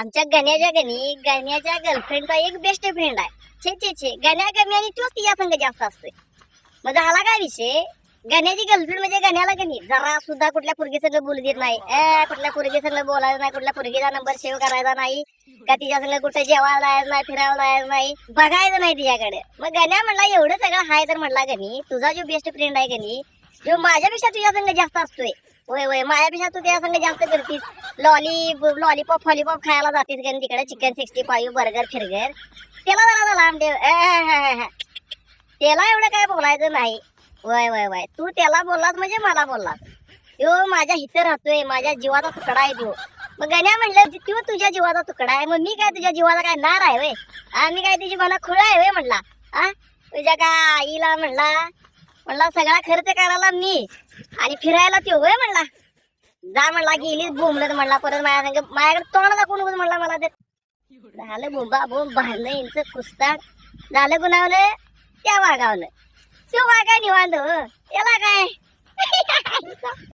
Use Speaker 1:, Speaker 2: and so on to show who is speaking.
Speaker 1: आमच्या गण्याच्या गणी गण्याच्या गर्लफ्रेंडचा एक बेस्ट फ्रेंड आहे. छे छे छे. गण्या कमी आणि तोच तिच्या संग जास्त असतोय. मग झाला काय विषय? गण्याची गर्लफ्रेंड म्हणजे गण्याला गणी जरा सुद्धा कुठल्या पुरगी संग बोलू देत नाही. ए कुठल्या पुरगी संग बोलायचं नाही. कुठल्या पुरगीचा नंबर सेव्ह करायचा नाही. का तिच्या संग कुठे जेवायला जायचं नाही फिरायला जायचं नाही. बघायचं नाही तिच्याकडे. मग गण्या म्हणला एवढं सगळं हाय तर म्हणला गणी तुझा जो बेस्ट फ्रेंड आहे गणी जो माझ्यापेक्षा तुझ्या संग जास्त असतोय होय होय. माझ्यापेक्षा तू त्या संग जास्त करतीस. लॉली लॉलीपॉप फॉलीपॉप खायला जातीस गणी तिकडे चिकन सिक्स्टी फाईव्ह बर्गर फिरगर. त्याला जरा झाला ठेव. त्याला एवढं काय बोलायचं नाही. वय वय वय तू त्याला बोललास म्हणजे मला बोललास. तो माझ्या इथं राहतोय. माझ्या जीवाचा तुकडा आहे तो. मग गण्या म्हणलं तू तुझ्या जीवाचा तुकडा आहे. मग मी काय तुझ्या जीवाचा काय नार आहे वय आणि काय तुझी मला खुळा आहे वय म्हणला. आ? तुझ्या का आईला म्हणला म्हणला सगळा खर्च करायला मी आणि फिरायला त्यो होय म्हणला. जा म्हणला गेलीच बोंबलत म्हणला परत माझ्या संग माझ्याकडे तोंड दाखवून नको म्हणला मला ते झालं बोंबा बोंब भांडणं यांचं कुस्ताड. झालं गुणावलं त्या वागावलं तो वागा निवांत याला काय?